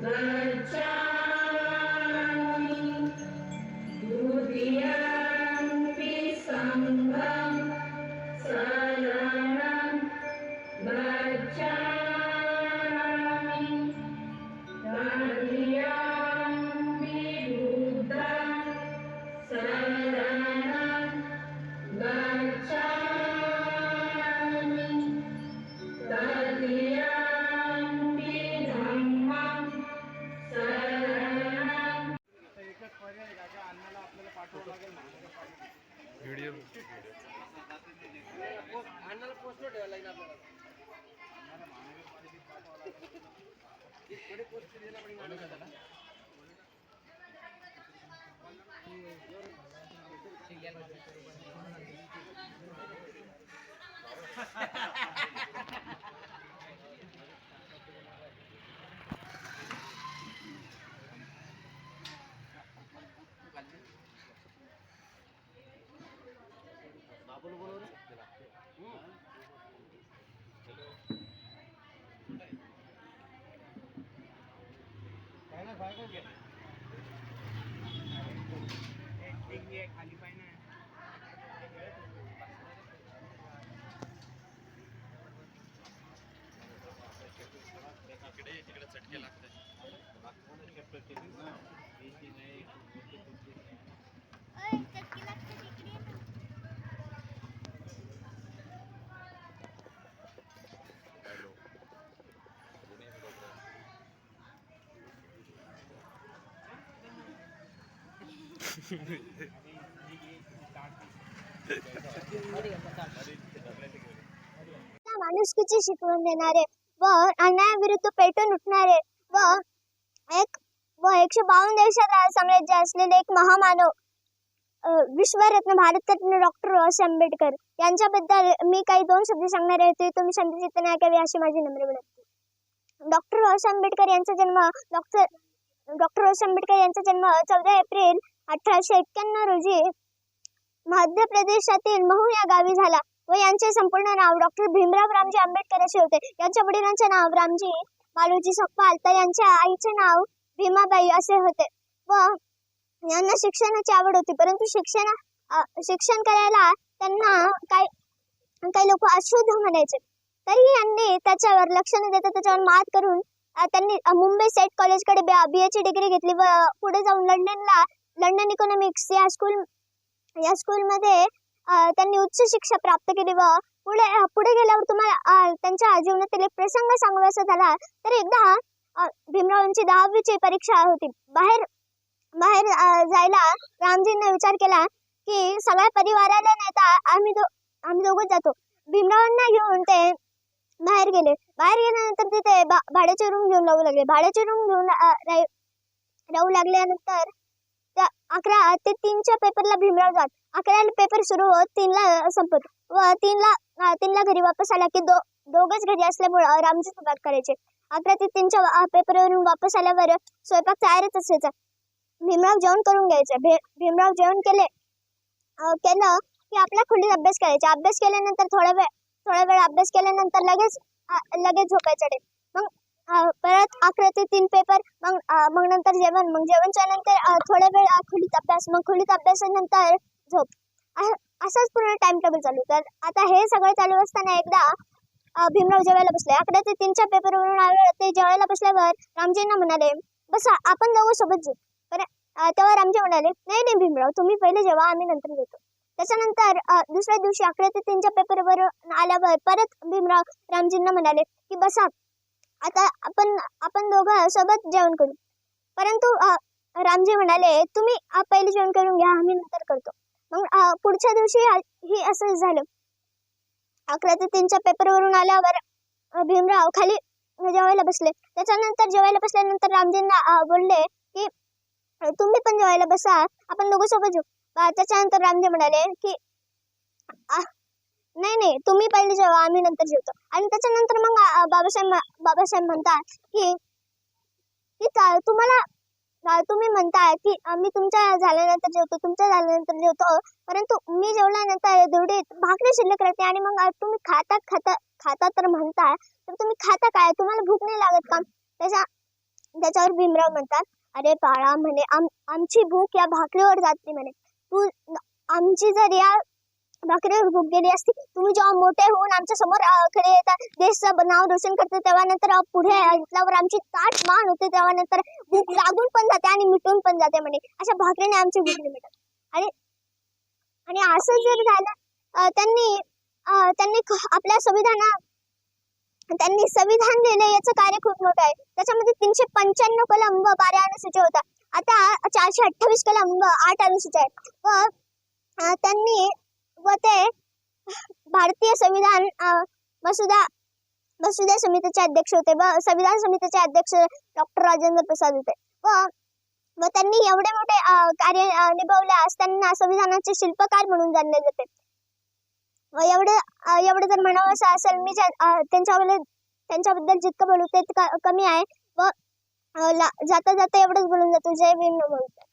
The child. Video अण्णाला पोस्टवर ठेवायला लागेल आपल्याला. थोडी पोस्ट दिला पण अण्णाला. काय नाही, बाहेर कोण गेलं? खाली पाय ना इकडे तिकडे चटके लागतात माणुसकीची शिकवण देणारे व अन्यायाविरुद्ध पेटून उठणारे व एक व एकशे बावन्न देशात साम्राज्य असलेले एक महामानव विश्वरत्न भारतरत्न डॉक्टर बाबासाहेब आंबेडकर यांच्याबद्दल मी काही दोन शब्द सांगणार आहे ते तुम्ही शांतचित्ताने ऐकावे अशी माझी नम्र विनंती. डॉक्टर बाबासाहेब आंबेडकर यांचा जन्म डॉक्टर डॉक्टर बाबासाहेब आंबेडकर यांचा जन्म चौदा एप्रिल अठराशे एक्क्याण्णव रोजी मध्य प्रदेशातील महू या गावी झाला व यांचे संपूर्ण नाव डॉक्टर भीमराव रामजी आंबेडकर असे होते. यांच्या वडिलांचे नाव रामजी मालोजी सकपाल तर यांच्या आईचे नाव भीमाबाई असे होते. व यांना शिक्षणाची आवड होती परंतु शिक्षण शिक्षण करायला त्यांना काही काही लोक अशुद्ध म्हणायचे. तरीही यांनी त्याच्यावर लक्ष न देता त्याच्यावर मात करून त्यांनी मुंबई सेट कॉलेजकडे बी एची डिग्री घेतली व पुढे जाऊन लंडनला लंडन इकॉनॉमिक्स या स्कूल या स्कूलमध्ये त्यांनी उच्च शिक्षा प्राप्त केली व पुढे पुढे गेल्यावर तुम्हाला त्यांच्या जीवनातील एक प्रसंग सांगावासा झाला तर एकदा भीमरावांची दहावीची परीक्षा होती. बाहेर बाहेर जायला रामजींना विचार केला की सगळ्या परिवाराला नेता आम्ही दो आम्ही दोघंच जातो. भीमरावांना घेऊन ते बाहेर गेले. बाहेर गेल्यानंतर तिथे भाड्याचे रूम घेऊन राहू लागले. भाड्याचे रूम घेऊन राहू लागल्यानंतर त्या अकरा ते तीनच्या पेपरला भीमराव जात. अकराला पेपर सुरू होत तीनला संपत. व तीनला तीनला घरी वापस आला की दो दोघंच घरी असल्यामुळं रामजी स्वयंपाक करायचे. अकरा ते तीनच्या पेपरवरून वापस आल्यावर स्वयंपाक तयारच असायचा. भीमराव जेवण करून घ्यायचं. भे- भीमराव जेवण केले केलं की आपल्या खोलीत अभ्यास करायचा. अभ्यास केल्यानंतर थोडा वेळ थोडा वेळ अभ्यास केल्यानंतर लगेच लगेच झोपायचं डे. मग परत अकरा ते तीन पेपर मग मग नंतर जेवण. मग जेवणच्या नंतर थोड्या थोडा वेळ खोलीत अभ्यास मग खोलीत अभ्यासानंतर झोप. असाच पूर्ण टाइम टेबल चालू. तर आता हे सगळं चालू असताना एकदा भीमराव जेवायला बसले. अकरा ते तीनच्या पेपरवरून आले. ते जेवायला बसल्यावर रामजींना म्हणाले बसा आपण दोघं सोबत जाऊ पण तेव्हा रामजी म्हणाले नाही नाही भीमराव तुम्ही पहिले जेवा आम्ही नंतर घेतो. त्याच्यानंतर दुसऱ्या दिवशी अकरा ते तीनच्या पेपरवर आल्यावर परत भीमराव रामजींना म्हणाले की बसा आता आपण आपण दोघं सोबत जेवण करू. परंतु रामजी म्हणाले तुम्ही पहिले जेवण करून घ्या आम्ही नंतर करतो. मग पुढच्या दिवशी ही असं झालं. अकरा ते तीनच्या पेपरवरून आल्यावर भीमराव खाली जेवायला बसले. त्याच्यानंतर जेवायला बसल्यानंतर रामजींना बोलले की तुम्ही पण जेवायला बसा आपण दोघं सोबत जेऊ. त्याच्यानंतर रामजी म्हणाले की नाही नाही तुम्ही पहिले जेवा आम्ही नंतर जेवतो. आणि त्याच्यानंतर मग बाबासाहेब बाबासाहेब म्हणतात की की तुम्हाला तुम्ही म्हणताय की आम्ही मी तुमच्या झाल्यानंतर जेवतो तुमच्या झाल्यानंतर जेवतो. परंतु मी जेवल्यानंतर तेवढी भाकरी शिल्लक राहते आणि मग तुम्ही खाता खाता खाता तर म्हणताय तर तुम्ही खाता काय? तुम्हाला भूक नाही लागत का? त्याच्या त्याच्यावर भीमराव म्हणतात अरे बाळा म्हणे आम आमची भूक या भाकरीवर जाते म्हणे. तू आमची जर या भाकरीवर भूक गेली असती. तुम्ही जेव्हा मोठे होऊन आमच्यासमोर खेळ येतात देशचं नाव रोशन करते तेव्हा नंतर पुढे ऐकल्यावर आमची ताट मान होते तेव्हा नंतर भूक लागून पण जाते आणि मिटून पण जाते म्हणे. अशा भाकरीने आमची भूक मिटत आणि आणि असं जर झालं त्यांनी त्यांनी आपल्या संविधाना त्यांनी संविधान लिहिले याचं कार्य खूप मोठं आहे. त्याच्यामध्ये तीनशे पंच्याण्णव कलम व बारा अनुसूची होता. आता चारशे अठ्ठावीस कलम व आठ अनुसूची आहे व त्यांनी व ते भारतीय संविधान मसुदा मसुदा समितीचे अध्यक्ष होते व संविधान समितीचे अध्यक्ष डॉक्टर राजेंद्र प्रसाद होते. व व त्यांनी एवढे मोठे कार्य निभावले आज त्यांना संविधानाचे शिल्पकार म्हणून जाणले जाते. व एवढं एवढं जर म्हणावं असं असेल मी ज्या- त्यांच्याबद्दल त्यांच्याबद्दल जितकं बोलू ते कमी आहे. व ला- जाता जाता एवढंच बोलून जातो. जय भीम बोलतो